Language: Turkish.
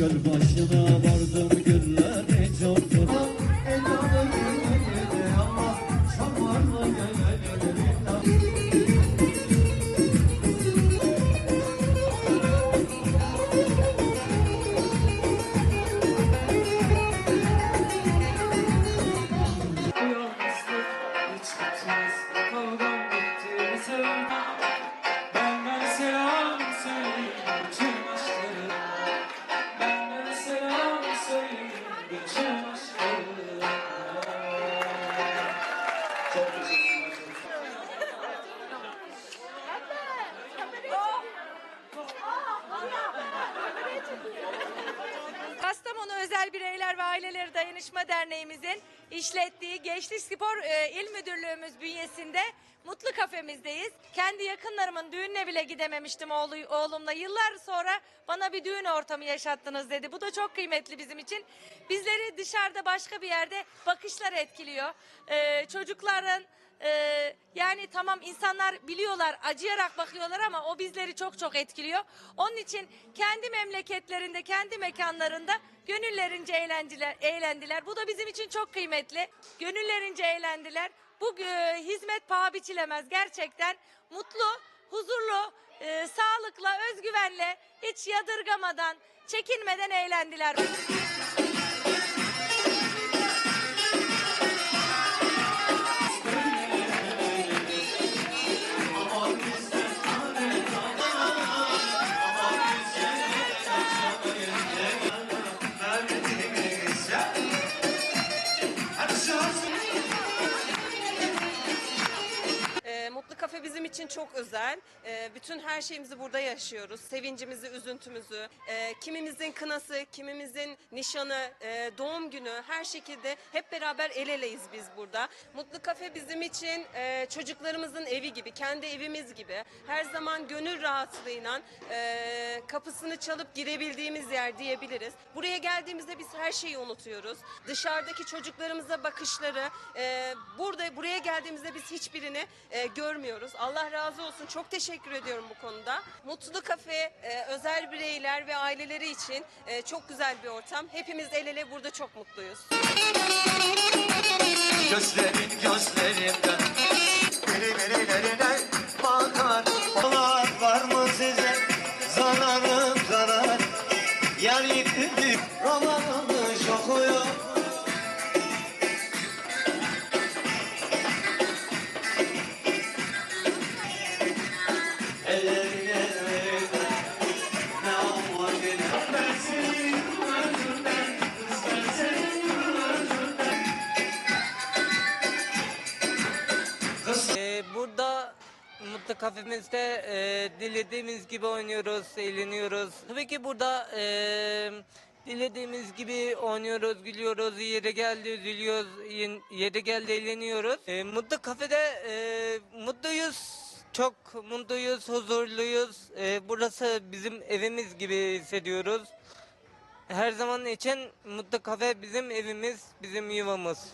Gör başına bak. Özel Bireyler ve Aileleri Dayanışma Derneğimizin işlettiği Gençlik Spor e, İl Müdürlüğümüz bünyesinde Mutlu Kafemizdeyiz. Kendi yakınlarımın düğününe bile gidememiştim oğlu, oğlumla. Yıllar sonra bana bir düğün ortamı yaşattınız dedi. Bu da çok kıymetli bizim için. Bizleri dışarıda başka bir yerde bakışlar etkiliyor. E, çocukların ee, yani tamam insanlar biliyorlar, acıyarak bakıyorlar ama o bizleri çok çok etkiliyor. Onun için kendi memleketlerinde, kendi mekanlarında gönüllerince eğlendiler. eğlendiler. Bu da bizim için çok kıymetli. Gönüllerince eğlendiler. Bu e, hizmet paha biçilemez gerçekten. Mutlu, huzurlu, e, sağlıkla, özgüvenle, hiç yadırgamadan, çekinmeden eğlendiler. Çok özel. E, bütün her şeyimizi burada yaşıyoruz. Sevincimizi, üzüntümüzü, e, kimimizin kınası, kimimizin nişanı, e, doğum günü her şekilde hep beraber el eleyiz biz burada. Mutlu Kafe bizim için e, çocuklarımızın evi gibi, kendi evimiz gibi. Her zaman gönül rahatlığıyla e, kapısını çalıp girebildiğimiz yer diyebiliriz. Buraya geldiğimizde biz her şeyi unutuyoruz. Dışarıdaki çocuklarımıza bakışları, e, burada buraya geldiğimizde biz hiçbirini e, görmüyoruz. Allah razı olsun. Çok teşekkür ediyorum bu konuda. Mutlu Kafe e, özel bireyler ve aileleri için e, çok güzel bir ortam. Hepimiz el ele burada çok mutluyuz. Gözlerin gözlerimden Biri birilerine bakar Onlar var mı size zararım zarar Yer yıkıldı romanımız okuyor kafemizde e, dilediğimiz gibi oynuyoruz, eğleniyoruz. Tabii ki burada e, dilediğimiz gibi oynuyoruz, gülüyoruz, yeri geldi üzülüyoruz, yeri geldi eğleniyoruz. E, Mutlu kafede e, mutluyuz, çok mutluyuz, huzurluyuz. E, burası bizim evimiz gibi hissediyoruz. Her zaman için Mutlu Kafe bizim evimiz, bizim yuvamız.